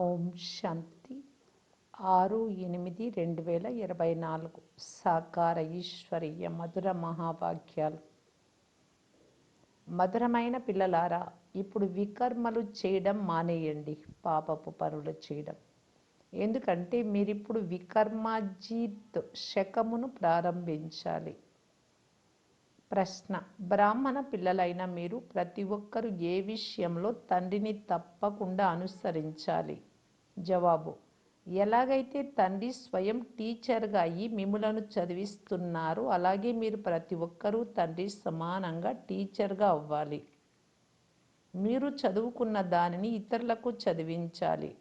ఓం శాంతి. ఆరు ఎనిమిది రెండు వేల ఇరవై నాలుగు. సాకార ఈశ్వరీయ మధుర మహావాక్యాలు మధురమైన పిల్లలారా ఇప్పుడు వికర్మలు చేయడం మానేయండి పాపపు పనులు చేయడం. ఎందుకంటే మీరిప్పుడు వికర్మాజీత్ శకమును ప్రారంభించాలి. ప్రశ్న. బ్రాహ్మణ పిల్లలైన మీరు ప్రతి ఒక్కరూ ఏ విషయంలో తండ్రిని తప్పకుండా అనుసరించాలి? జవాబు. ఎలాగైతే తండ్రి స్వయం టీచర్గా అయ్యి మిమ్మలను చదివిస్తున్నారు అలాగే మీరు ప్రతి ఒక్కరూ తండ్రి సమానంగా టీచర్గా అవ్వాలి. మీరు చదువుకున్న దానిని ఇతరులకు చదివించాలి.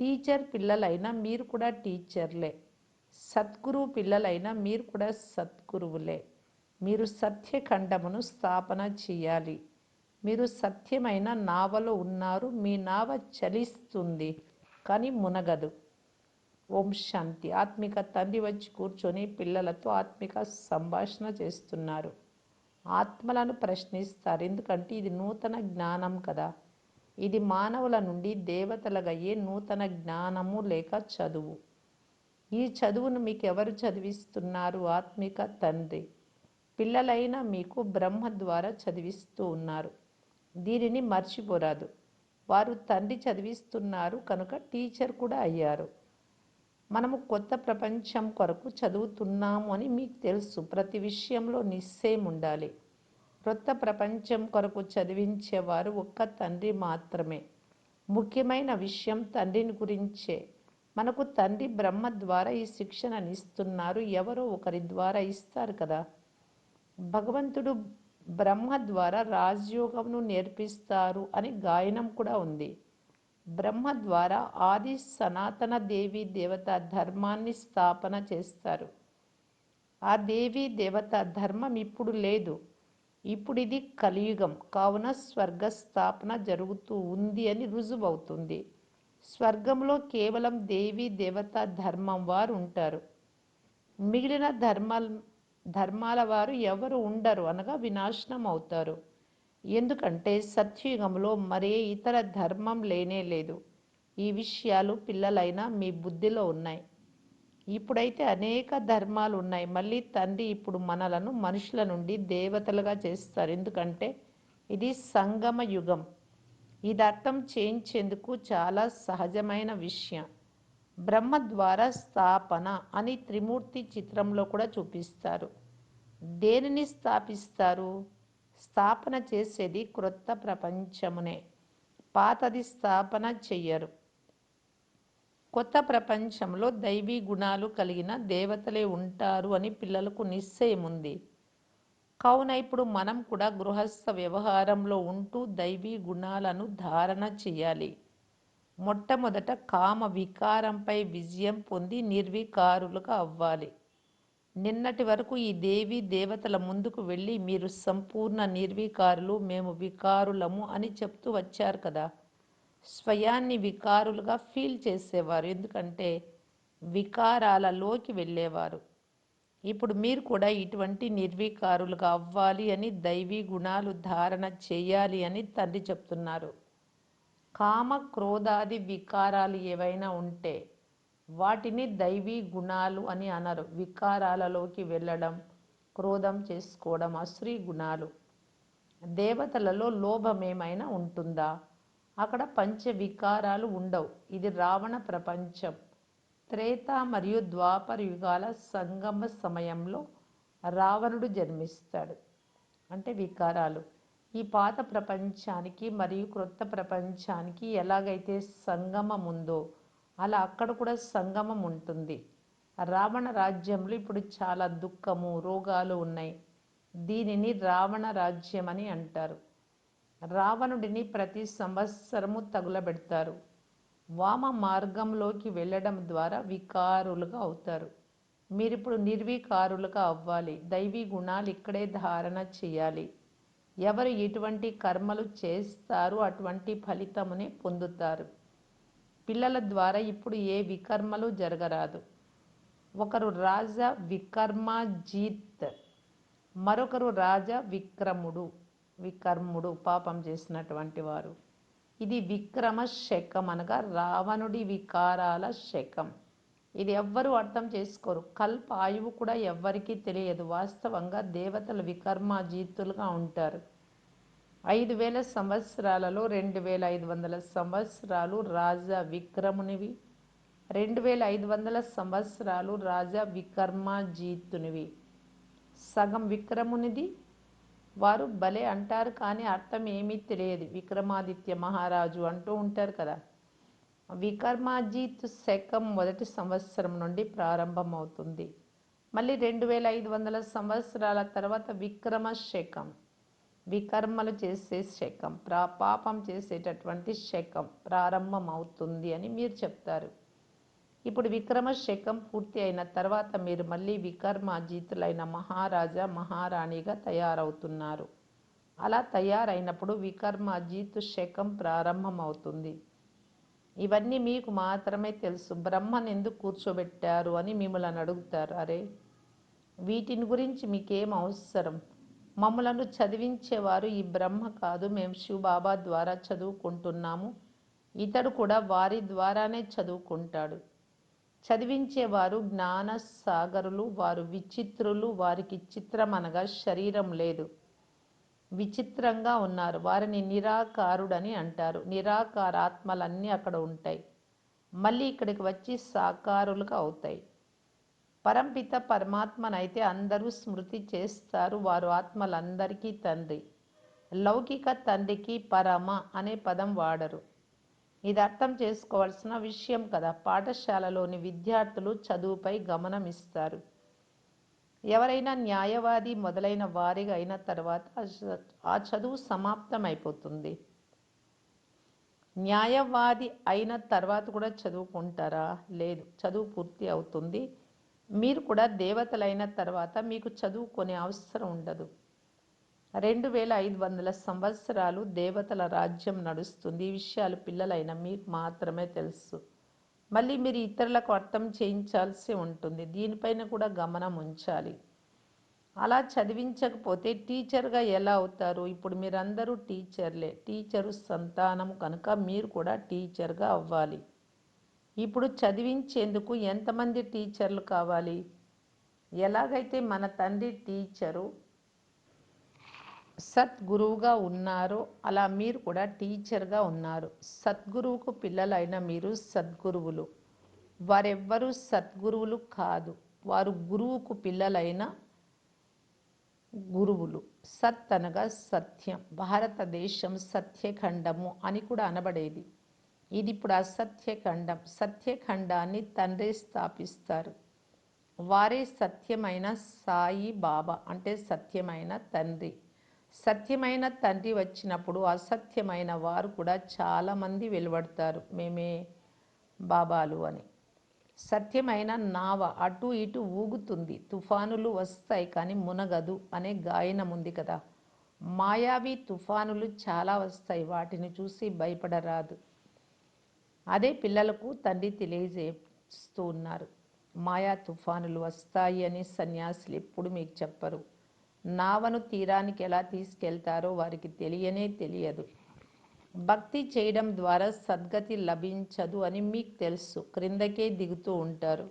టీచర్ పిల్లలైనా మీరు కూడా టీచర్లే. సద్గురువు పిల్లలైనా మీరు కూడా సద్గురువులే. మీరు సత్యఖండమును స్థాపన చేయాలి. మీరు సత్యమైన నావలో ఉన్నారు. మీ నావ చలిస్తుంది కానీ మునగదు. ఓం శాంతి. ఆత్మిక తండ్రి వచ్చి కూర్చొని పిల్లలతో ఆత్మిక సంభాషణ చేస్తున్నారు. ఆత్మలను ప్రశ్నిస్తారు. ఎందుకంటే ఇది నూతన జ్ఞానం కదా. ఇది మానవుల నుండి దేవతలగయ్యే నూతన జ్ఞానము లేక చదువు. ఈ చదువును మీకు ఎవరు చదివిస్తున్నారు? ఆత్మిక తండ్రి. పిల్లలైన మీకు బ్రహ్మ ద్వారా చదివిస్తూ ఉన్నారు. దీనిని మర్చిపోరాదు. వారు తండ్రి చదివిస్తున్నారు కనుక టీచర్ కూడా అయ్యారు. మనము కొత్త ప్రపంచం కొరకు చదువుతున్నాము అని మీకు తెలుసు. ప్రతి విషయంలో నిశ్చయం ఉండాలి. కొత్త ప్రపంచం కొరకు చదివించేవారు ఒక్క తండ్రి మాత్రమే. ముఖ్యమైన విషయం తండ్రిని గురించే. మనకు తండ్రి బ్రహ్మ ద్వారా ఈ శిక్షణనిస్తున్నారు. ఎవరో ఒకరి ద్వారా ఇస్తారు కదా. భగవంతుడు బ్రహ్మ ద్వారా రాజయోగంను నేర్పిస్తారు అని గాయనం కూడా ఉంది. బ్రహ్మ ద్వారా ఆది సనాతన దేవి దేవత ధర్మాన్ని స్థాపన చేస్తారు. ఆ దేవి దేవత ధర్మం ఇప్పుడు లేదు. ఇప్పుడు ఇది కలియుగం. కావున స్వర్గ స్థాపన జరుగుతూ ఉంది అని రుజువవుతుంది. స్వర్గంలో కేవలం దేవి దేవత ధర్మం వారు ఉంటారు. మిగిలిన ధర్మం ధర్మాల వారు ఎవరు ఉండరు అనగా వినాశనం అవుతారు ఎందుకంటే సత్యుగంలో మరే ఇతర ధర్మం లేనే లేదు. ఈ విషయాలు పిల్లలైన మీ బుద్ధిలో ఉన్నాయి. ఇప్పుడైతే అనేక ధర్మాలు ఉన్నాయి. మళ్ళీ తండ్రి ఇప్పుడు మనలను మనుషుల నుండి దేవతలుగా చేస్తారు. ఎందుకంటే ఇది సంగమ యుగం ఇది అర్థం చేయించేందుకు చాలా సహజమైన విషయం. బ్రహ్మ ద్వారా స్థాపన అని త్రిమూర్తి చిత్రంలో కూడా చూపిస్తారు. దేనిని స్థాపిస్తారు? స్థాపన చేసేది క్రొత్త ప్రపంచమునే. పాతది స్థాపన చెయ్యరు. కొత్త ప్రపంచంలో దైవీ గుణాలు కలిగిన దేవతలే ఉంటారు అని పిల్లలకు నిశ్చయం ఉంది కావున ఇప్పుడు మనం కూడా గృహస్థ వ్యవహారంలో ఉంటూ దైవీ గుణాలను ధారణ చేయాలి మొట్టమొదట కామ వికారంపై విజయం పొంది నిర్వికారులుగా అవ్వాలి. నిన్నటి వరకు ఈ దేవి దేవతల ముందుకు వెళ్ళి మీరు సంపూర్ణ నిర్వికారులు మేము వికారులము అని చెప్తూ వచ్చారు కదా. స్వయాన్ని వికారులుగా ఫీల్ చేసేవారు ఎందుకంటే వికారాలలోకి వెళ్ళేవారు. ఇప్పుడు మీరు కూడా ఇటువంటి నిర్వికారులుగా అవ్వాలి అని దైవీ గుణాలు ధారణ చేయాలి అని తండ్రి చెప్తున్నారు. కామ క్రోధాది వికారాలు ఏవైనా ఉంటే వాటిని దైవీ గుణాలు అని అనరు. వికారాలలోకి వెళ్ళడం క్రోధం చేసుకోవడం అశ్రీ గుణాలు. దేవతలలో లోభం ఏమైనా ఉంటుందా? అక్కడ పంచ వికారాలు ఉండవు. ఇది రావణ ప్రపంచం. త్రేత మరియు ద్వాపర యుగాల సంగమ సమయంలో రావణుడు జన్మిస్తాడు. అంటే వికారాలు. ఈ పాత ప్రపంచానికి మరియు క్రొత్త ప్రపంచానికి ఎలాగైతే సంగమం ఉందో అలా అక్కడ కూడా సంగమం ఉంటుంది రావణ రాజ్యంలో ఇప్పుడు చాలా దుఃఖము రోగాలు ఉన్నాయి. దీనిని రావణ రాజ్యం అని అంటారు. రావణుడిని ప్రతి సంవత్సరము తగులబెడతారు. వామ మార్గంలోకి వెళ్ళడం ద్వారా వికారులుగా అవుతారు. మీరిప్పుడు నిర్వికారులుగా అవ్వాలి. దైవీ గుణాలు ఇక్కడే ధారణ చేయాలి. ఎవరు ఎటువంటి కర్మలు చేస్తారో అటువంటి ఫలితమునే పొందుతారు. పిల్లల ద్వారా ఇప్పుడు ఏ వికర్మలు జరగరాదు. ఒకరు రాజ వికర్మజీత్ మరొకరు రాజ విక్రముడు వికర్ముడు పాపం చేసినటువంటి వారు. ఇది విక్రమ శకం అనగా రావణుడి వికారాల శకం. ఇది ఎవ్వరూ అర్థం చేసుకోరు. కల్ప ఆయువు కూడా ఎవ్వరికీ తెలియదు. వాస్తవంగా దేవతలు వికర్మాజీతులుగా ఉంటారు. ఐదు వేల సంవత్సరాలలో రెండు వేల ఐదు వందల సంవత్సరాలు రాజా విక్రమునివి. రెండు వేల ఐదు వందల సంవత్సరాలు రాజా వికర్మాజీతునివి. సగం విక్రమునిది. వారు భలే అంటారు కానీ అర్థం ఏమీ తెలియదు. విక్రమాదిత్య మహారాజు అంటూ ఉంటారు కదా. వికర్మాజీత్ శకం మొదటి సంవత్సరం నుండి ప్రారంభమవుతుంది. మళ్ళీ రెండు వేల ఐదు వందల సంవత్సరాల తర్వాత విక్రమ శకం వికర్మలు చేసే శకం ప్రా పాపం చేసేటటువంటి శకం ప్రారంభం అవుతుంది అని మీరు చెప్తారు. ఇప్పుడు విక్రమ శకం పూర్తి అయిన తర్వాత మీరు మళ్ళీ వికర్మాజీతులైన మహారాజా మహారాణిగా తయారవుతున్నారు. అలా తయారైనప్పుడు వికర్మాజీతు శకం ప్రారంభమవుతుంది. ఇవన్నీ మీకు మాత్రమే తెలుసు. బ్రహ్మను ఎందుకు కూర్చోబెట్టారు అని మిమ్మల్ని అడుగుతారు. అరే వీటిని గురించి మీకేం అవసరం? మమ్మలను చదివించేవారు ఈ బ్రహ్మ కాదు. మేము శివబాబా ద్వారా చదువుకుంటున్నాము. ఇతడు కూడా వారి ద్వారానే చదువుకుంటాడు. చదివించేవారు జ్ఞాన సాగరులు వారు విచిత్రులు వారికి చిత్రం అనగా శరీరం లేదు. విచిత్రంగా ఉన్నారు. వారిని నిరాకారుడని అంటారు. నిరాకార ఆత్మలన్నీ అక్కడ ఉంటాయి. మళ్ళీ ఇక్కడికి వచ్చి సాకారులుగా అవుతాయి. పరంపిత పరమాత్మనైతే అందరూ స్మృతి చేస్తారు. వారు ఆత్మలందరికీ తండ్రి. లౌకిక తండ్రికి పరమ అనే పదం వాడరు. ఇది అర్థం చేసుకోవాల్సిన విషయం కదా. పాఠశాలలోని విద్యార్థులు చదువుపై గమనం ఇస్తారు ఎవరైనా న్యాయవాది మొదలైన వారిగా అయిన తర్వాత ఆ చదువు సమాప్తమైపోతుంది. న్యాయవాది అయిన తర్వాత కూడా చదువుకుంటారా? లేదు. చదువు పూర్తి అవుతుంది. మీరు కూడా దేవతలైన తర్వాత మీకు చదువుకునే అవసరం ఉండదు. రెండు వేల ఐదు వందల సంవత్సరాలు దేవతల రాజ్యం నడుస్తుంది. ఈ విషయాలు పిల్లలైన మీకు మాత్రమే తెలుసు. మళ్ళీ మీరు ఇతరులకు అర్థం చేయించాల్సి ఉంటుంది. దీనిపైన కూడా గమనం ఉంచాలి. అలా చదివించకపోతే టీచర్గా ఎలా అవుతారు? ఇప్పుడు మీరందరూ టీచర్లే. టీచరు సంతానం కనుక మీరు కూడా టీచర్గా అవ్వాలి. ఇప్పుడు చదివించేందుకు ఎంతమంది టీచర్లు కావాలి? ఎలాగైతే మన తండ్రి టీచరు సద్గురువుగా ఉన్నారో అలా మీరు కూడా టీచర్గా ఉన్నారు. సద్గురువుకు పిల్లలైన మీరు సద్గురువులు. వారెవ్వరూ సద్గురువులు కాదు. వారు గురువుకు పిల్లలైన గురువులు. సత్ అనగా సత్యం. భారతదేశం సత్యఖండము అని కూడా అనబడేది. ఇది ఇప్పుడు అసత్యఖండం సత్యఖండాన్ని తండ్రి స్థాపిస్తారు. వారే సత్యమైన సాయి బాబా అంటే సత్యమైన తండ్రి. సత్యమైన తండ్రి వచ్చినప్పుడు అసత్యమైన వారు కూడా చాలామంది వెలువడతారు. మేమే బాబాలు అని. సత్యమైన నావ అటు ఇటు ఊగుతుంది. తుఫానులు వస్తాయి కానీ మునగదు అనే గాయనం ఉంది కదా. మాయావి తుఫానులు చాలా వస్తాయి. వాటిని చూసి భయపడరాదు. అదే పిల్లలకు తండ్రి తెలియజేస్తూ ఉన్నారు. మాయా తుఫానులు వస్తాయి అని సన్యాసులు ఎప్పుడు మీకు చెప్పరు. నావను తీరానికి ఎలా తీసుకెళ్తారో వారికి తెలియనే తెలియదు. భక్తి చేయడం ద్వారా సద్గతి లభించదు అని మీకు తెలుసు. క్రిందకే దిగుతూ ఉంటారు.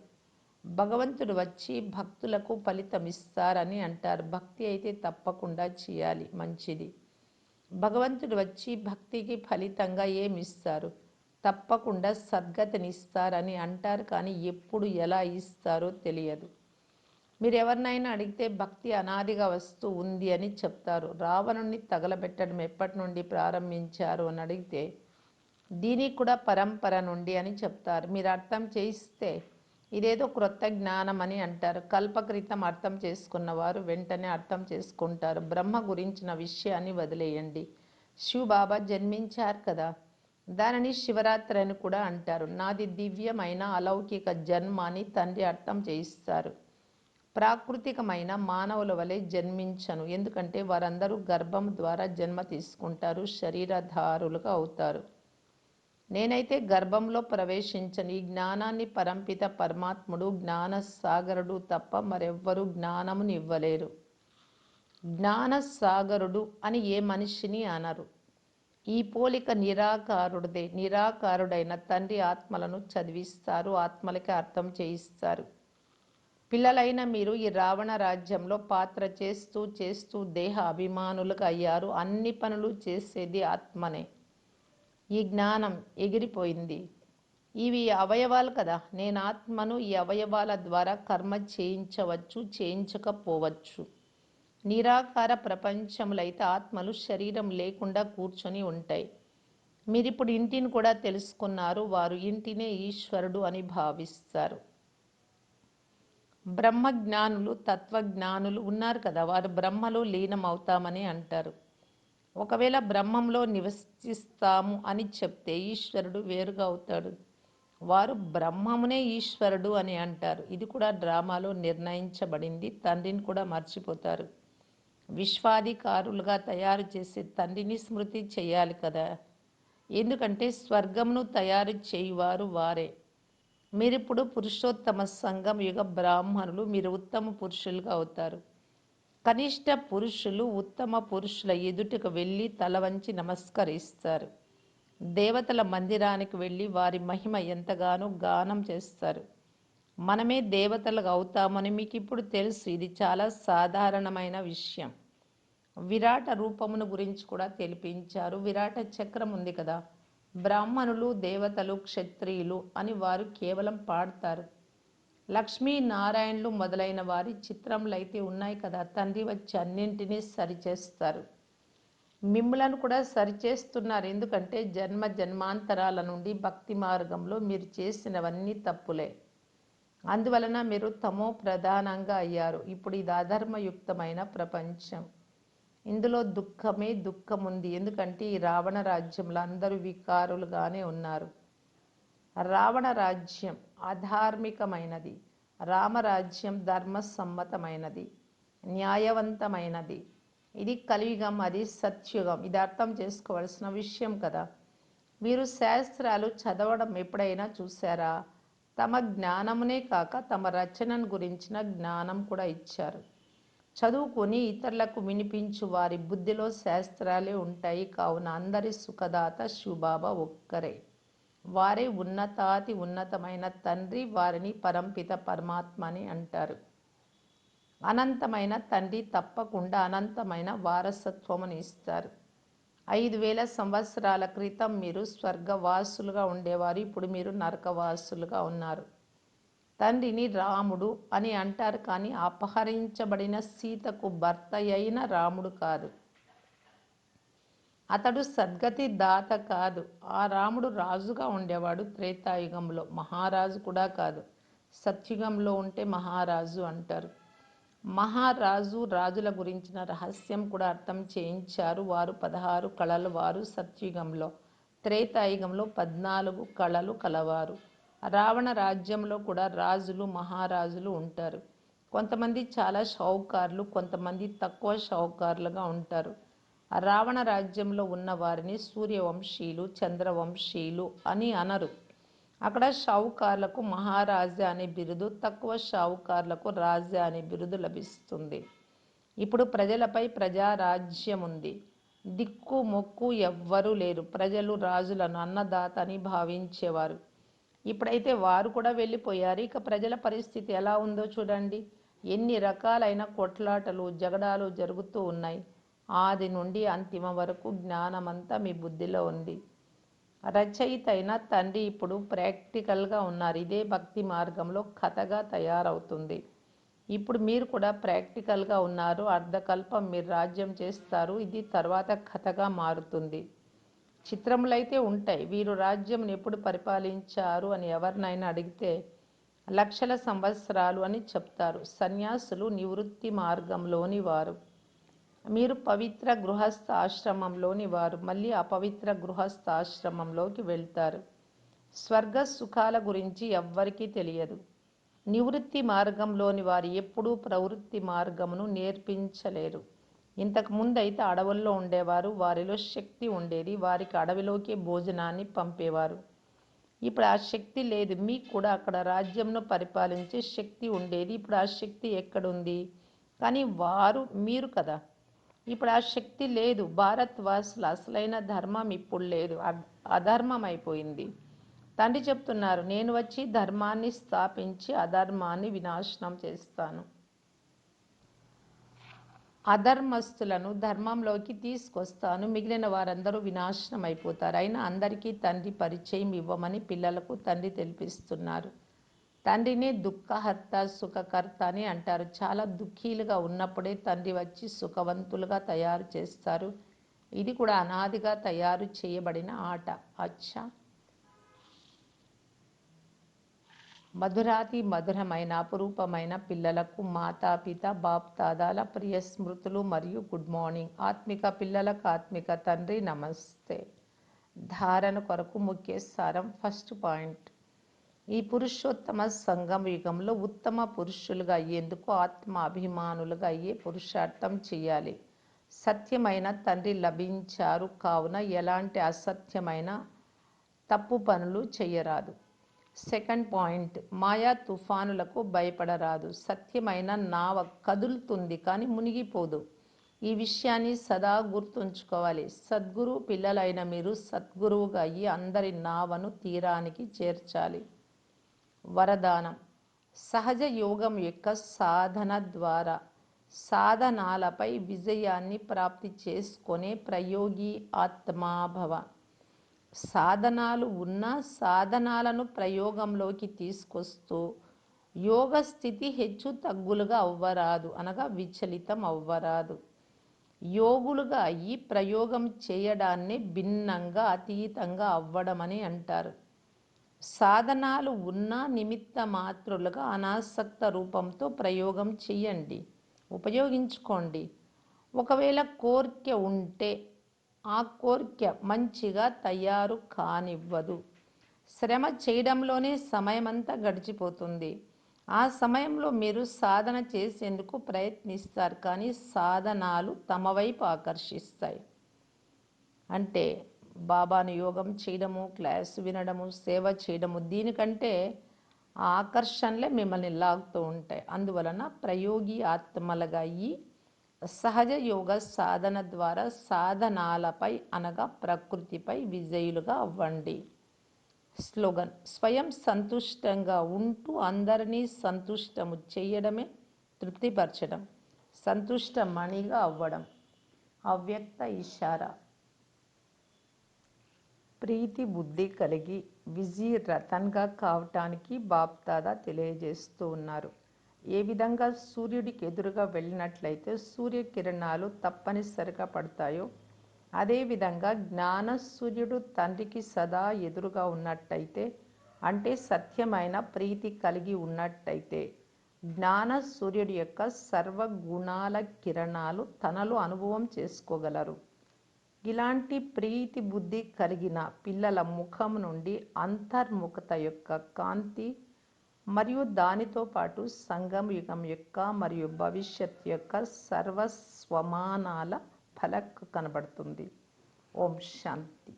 భగవంతుడు వచ్చి భక్తులకు ఫలితం ఇస్తారని అంటారు. భక్తి అయితే తప్పకుండా చేయాలి. మంచిది. భగవంతుడు వచ్చి భక్తికి ఫలితంగా ఏమి ఇస్తారు? తప్పకుండా సద్గతిని ఇస్తారని అంటారు కానీ ఎప్పుడు ఎలా ఇస్తారో తెలియదు. మీరు ఎవరినైనా అడిగితే భక్తి అనాదిగా వస్తూ ఉంది అని చెప్తారు. రావణుణ్ణి తగలబెట్టడం ఎప్పటి నుండి ప్రారంభించారు అని అడిగితే దీనికి కూడా పరంపర నుండి అని చెప్తారు. మీరు అర్థం చేయిస్తే ఇదేదో క్రొత్త జ్ఞానం అని అంటారు. కల్పకృతం అర్థం చేసుకున్న వారు వెంటనే అర్థం చేసుకుంటారు. బ్రహ్మ గురించిన విషయాన్ని వదిలేయండి. శివబాబా జన్మించారు కదా దానిని శివరాత్రి అని కూడా అంటారు. నాది దివ్యమైన అలౌకిక జన్మ అని తండ్రి అర్థం చేయిస్తారు. ప్రాకృతికమైన మానవుల వలె జన్మించను. ఎందుకంటే వారందరూ గర్భం ద్వారా జన్మ తీసుకుంటారు శరీరధారులుగా అవుతారు. నేనైతే గర్భంలో ప్రవేశించను. ఈ జ్ఞానాన్ని పరంపిత పరమాత్ముడు జ్ఞాన సాగరుడు తప్ప మరెవ్వరూ జ్ఞానముని ఇవ్వలేరు. జ్ఞాన సాగరుడు అని ఏ మనిషిని అనరు. ఈ పోలిక నిరాకారుడిదే. నిరాకారుడైన తండ్రి ఆత్మలను చదివిస్తారు ఆత్మలకి అర్థం చేయిస్తారు. పిల్లలైన మీరు ఈ రావణ రాజ్యంలో పాత్ర చేస్తూ చేస్తూ దేహ అభిమానులుగా అయ్యారు. అన్ని పనులు చేసేది ఆత్మనే. ఈ జ్ఞానం ఎగిరిపోయింది. ఇవి అవయవాలు కదా. నేను ఆత్మను ఈ అవయవాల ద్వారా కర్మ చేయించవచ్చు చేయించకపోవచ్చు. నిరాకార ప్రపంచంలో అయితే ఆత్మలు శరీరం లేకుండా కూర్చొని ఉంటాయి. మీరు ఇప్పుడు ఇంటిని కూడా తెలుసుకున్నారు. వారు ఇంటినే ఈశ్వరుడు అని భావిస్తారు. బ్రహ్మజ్ఞానులు తత్వజ్ఞానులు ఉన్నారు కదా వారు బ్రహ్మలో లీనమవుతామని అంటారు. ఒకవేళ బ్రహ్మంలో నివసిస్తాము అని చెప్తే ఈశ్వరుడు వేరుగా అవుతాడు. వారు బ్రహ్మమునే ఈశ్వరుడు అని అంటారు. ఇది కూడా డ్రామాలో నిర్ణయించబడింది. తండ్రిని కూడా మర్చిపోతారు. విశ్వాధికారులుగా తయారు చేసే తండ్రిని స్మృతి చేయాలి కదా. ఎందుకంటే స్వర్గమును తయారు చేయువారు వారే. మీరిప్పుడు పురుషోత్తమ సంఘం యుగ బ్రాహ్మణులు మీరు ఉత్తమ పురుషులుగా అవుతారు. కనిష్ట పురుషులు ఉత్తమ పురుషుల ఎదుటకు వెళ్ళి తల వంచి నమస్కరిస్తారు. దేవతల మందిరానికి వెళ్ళి వారి మహిమ ఎంతగానో గానం చేస్తారు. మనమే దేవతలుగా అవుతామని మీకు ఇప్పుడు తెలుసు. ఇది చాలా సాధారణమైన విషయం. విరాట రూపమును గురించి కూడా తెలిపించారు. విరాట చక్రం ఉంది కదా. బ్రాహ్మణులు దేవతలు క్షత్రియులు అని వారు కేవలం పాడతారు. లక్ష్మీ నారాయణులు మొదలైన వారి చిత్రములు అయితే ఉన్నాయి కదా. తండ్రి వచ్చి అన్నింటినీ సరిచేస్తారు. మిమ్మలను కూడా సరిచేస్తున్నారు. ఎందుకంటే జన్మ జన్మాంతరాల నుండి భక్తి మార్గంలో మీరు చేసినవన్నీ తప్పులే. అందువలన మీరు తమో ప్రధానంగా అయ్యారు. ఇప్పుడు ఇది అధర్మయుక్తమైన ప్రపంచం. ఇందులో దుఃఖమే దుఃఖం ఉంది ఎందుకంటే ఈ రావణ రాజ్యంలో అందరూ వికారులుగానే ఉన్నారు. రావణ రాజ్యం అధార్మికమైనది రామరాజ్యం ధర్మసమ్మతమైనది. న్యాయవంతమైనది. ఇది కలియుగం అది సత్యుగం. ఇది అర్థం చేసుకోవాల్సిన విషయం కదా. మీరు శాస్త్రాలు చదవడం ఎప్పుడైనా చూసారా తమ జ్ఞానమునే కాక తమ రచనను గురించిన జ్ఞానం కూడా ఇచ్చారు. చదువుకొని ఇతరులకు వినిపించు వారి బుద్ధిలో శాస్త్రాలే ఉంటాయి. కావున అందరి సుఖదాత శివబాబా ఒక్కరే. వారే ఉన్నతాతి ఉన్నతమైన తండ్రి వారిని పరంపిత పరమాత్మ అని అంటారు. అనంతమైన తండ్రి తప్పకుండా అనంతమైన వారసత్వమును ఇస్తారు. ఐదు వేల సంవత్సరాల క్రితం మీరు స్వర్గవాసులుగా ఉండేవారు. ఇప్పుడు మీరు నరకవాసులుగా ఉన్నారు. తండ్రిని రాముడు అని అంటారు కానీ అపహరించబడిన సీతకు భర్త అయిన రాముడు కాదు. అతడు సద్గతి దాత కాదు. ఆ రాముడు రాజుగా ఉండేవాడు త్రేతాయుగంలో. మహారాజు కూడా కాదు. సత్యుగంలో ఉంటే మహారాజు అంటారు. మహారాజు రాజుల గురించిన రహస్యం కూడా అర్థం చేయించారు వారు పదహారు కళలు వారు సత్యుగంలో. త్రేతాయుగంలో పద్నాలుగు కళలు కలవారు. రావణ రాజ్యంలో కూడా రాజులు మహారాజులు ఉంటారు. కొంతమంది చాలా షౌకార్లు కొంతమంది తక్కువ షౌకార్లుగా ఉంటారు. రావణ రాజ్యంలో ఉన్న వారిని సూర్యవంశీయులు చంద్రవంశీయులు అని అనరు. అక్కడ షావుకార్లకు మహారాజా అనే బిరుదు తక్కువ షావుకార్లకు రాజా అనే బిరుదు లభిస్తుంది. ఇప్పుడు ప్రజలపై ప్రజారాజ్యం ఉంది. దిక్కు మొక్కు ఎవ్వరూ లేరు. ప్రజలు రాజులను అన్నదాత అని భావించేవారు. ఇప్పుడైతే వారు కూడా వెళ్ళిపోయారు. ఇక ప్రజల పరిస్థితి ఎలా ఉందో చూడండి. ఎన్ని రకాలైన కొట్లాటలు జగడాలు జరుగుతూ ఉన్నాయి. ఆది నుండి అంతిమ వరకు జ్ఞానమంతా మీ బుద్ధిలో ఉంది. రచయిత అయిన తండ్రి ఇప్పుడు ప్రాక్టికల్గా ఉన్నారు. ఇదే భక్తి మార్గంలో కథగా తయారవుతుంది. ఇప్పుడు మీరు కూడా ప్రాక్టికల్గా ఉన్నారు. అర్ధకల్పం మీరు రాజ్యం చేస్తారు. ఇది తర్వాత కథగా మారుతుంది. చిత్రములైతే ఉంటాయి. వీరు రాజ్యం ఎప్పుడు పరిపాలించారు అని ఎవరినైనా అడిగితే లక్షల సంవత్సరాలు అని చెప్తారు. సన్యాసులు నివృత్తి మార్గంలోని వారు. మీరు పవిత్ర గృహస్థ ఆశ్రమంలోని వారు. మళ్ళీ అపవిత్ర గృహస్థ ఆశ్రమంలోకి వెళ్తారు. స్వర్గ సుఖాల గురించి ఎవ్వరికీ తెలియదు. నివృత్తి మార్గంలోని వారు ఎప్పుడూ ప్రవృత్తి మార్గమును నేర్పించలేరు. ఇంతకు ముందైతే అడవుల్లో ఉండేవారు వారిలో శక్తి ఉండేది వారికి అడవిలోకి భోజనాన్ని పంపేవారు. ఇప్పుడు ఆ శక్తి లేదు. మీకు కూడా అక్కడ రాజ్యంను పరిపాలించే శక్తి ఉండేది. ఇప్పుడు ఆ శక్తి ఎక్కడుంది? కానీ వారు మీరు కదా. ఇప్పుడు ఆ శక్తి లేదు. భారత్వాసుల అసలైన ధర్మం ఇప్పుడు లేదు. అధర్మం అయిపోయింది తండ్రి చెప్తున్నారు నేను వచ్చి ధర్మాన్ని స్థాపించి అధర్మాన్ని వినాశనం చేస్తాను. అధర్మస్తులను ధర్మంలోకి తీసుకొస్తాను. మిగిలిన వారందరూ వినాశనం అయిపోతారు అయినా అందరికీ తండ్రి పరిచయం ఇవ్వమని పిల్లలకు తండ్రి తెలిపిస్తున్నారు. తండ్రిని దుఃఖహర్త సుఖకర్త అని అంటారు. చాలా దుఃఖీలుగా ఉన్నప్పుడే తండ్రి వచ్చి సుఖవంతులుగా తయారు చేస్తారు. ఇది కూడా అనాదిగా తయారు చేయబడిన ఆట. అచ్చా! మధురాతి మధురమైన అపురూపమైన పిల్లలకు మాతాపిత బాప్ దాదాల ప్రియ స్మృతులు మరియు గుడ్ మార్నింగ్. ఆత్మిక పిల్లలకు ఆత్మిక తండ్రి నమస్తే. ధారణ కొరకు ముఖ్య సారం ఫస్ట్ పాయింట్. ఈ పురుషోత్తమ సంగమ యుగంలో ఉత్తమ పురుషులుగా అయ్యేందుకు ఆత్మ అభిమానులుగా అయ్యే పురుషార్థం చేయాలి. సత్యమైన తండ్రి లభించారు కావున ఎలాంటి అసత్యమైన తప్పు పనులు చేయరాదు. సెకండ్ పాయింట్ మాయా తుఫానులకు భయపడరాదు. సత్యమైన నావ కదులుతుంది కానీ మునిగిపోదు. ఈ విషయాన్ని సదా గుర్తుంచుకోవాలి. సద్గురు పిల్లలైన మీరు సద్గురువుగా అయ్యి అందరి నావను తీరానికి చేర్చాలి. వరదానం సహజ యోగం యొక్క సాధన ద్వారా సాధనాలపై విజయాన్ని ప్రాప్తి చేసుకునే ప్రయోగి ఆత్మాభవ. సాధనాలు ఉన్న సాధనాలను ప్రయోగంలోకి తీసుకొస్తూ యోగ స్థితి హెచ్చు తగ్గులుగా అవ్వరాదు అనగా విచలితం అవ్వరాదు. యోగులుగా ఈ ప్రయోగం చేయడాన్ని భిన్నంగా అతీతంగా అవ్వడమని అంటారు. సాధనాలు ఉన్న నిమిత్త మాత్రులుగా అనాసక్త రూపంతో ప్రయోగం చేయండి. ఉపయోగించుకోండి. ఒకవేళ కోరిక ఉంటే ఆ కోరిక మంచిగా తయారు కానివ్వదు. శ్రమ చేయడంలోనే సమయమంతా గడిచిపోతుంది. ఆ సమయంలో మీరు సాధన చేసేందుకు ప్రయత్నిస్తారు కానీ సాధనాలు తమ వైపు ఆకర్షిస్తాయి. అంటే బాబాను యోగం చేయడము క్లాస్ వినడము సేవ చేయడము దీనికంటే ఆ ఆకర్షణలే మిమ్మల్ని లాగుతూ ఉంటాయి. అందువలన ప్రయోగి ఆత్మలుగా అయ్యి సహజ యోగ సాధన ద్వారా సాధనాలపై అనగా ప్రకృతిపై విజయులుగా అవ్వండి. స్లోగన్ స్వయం సంతుష్టంగా ఉంటూ అందరినీ సంతుష్టము చేయడమే తృప్తిపరచడం సంతుష్ట మణిగా అవ్వడం. అవ్యక్త ఇషారా. ప్రీతి బుద్ధి కలిగి విజీ రతన్గా కావటానికి బాప్దాదా తెలియజేస్తూ ఉన్నారు. ఏ విధంగా సూర్యుడికి ఎదురుగా వెళ్ళినట్లయితే సూర్యకిరణాలు తప్పనిసరిగా పడతాయో అదేవిధంగా జ్ఞాన సూర్యుడు తండ్రికి సదా ఎదురుగా ఉన్నట్టయితే అంటే సత్యమైన ప్రీతి కలిగి ఉన్నట్టయితే జ్ఞాన సూర్యుడి యొక్క సర్వగుణాల కిరణాలు తనలో అనుభవం చేసుకోగలరు. ఇలాంటి ప్రీతి బుద్ధి కలిగిన పిల్లల ముఖం నుండి అంతర్ముఖత యొక్క కాంతి మరియు దానితో పాటు సంఘం యుగం యొక్క మరియు భవిష్యత్ యొక్క సర్వస్వమానాల ఫలక్ కనబడుతుంది. ఓం శాంతి.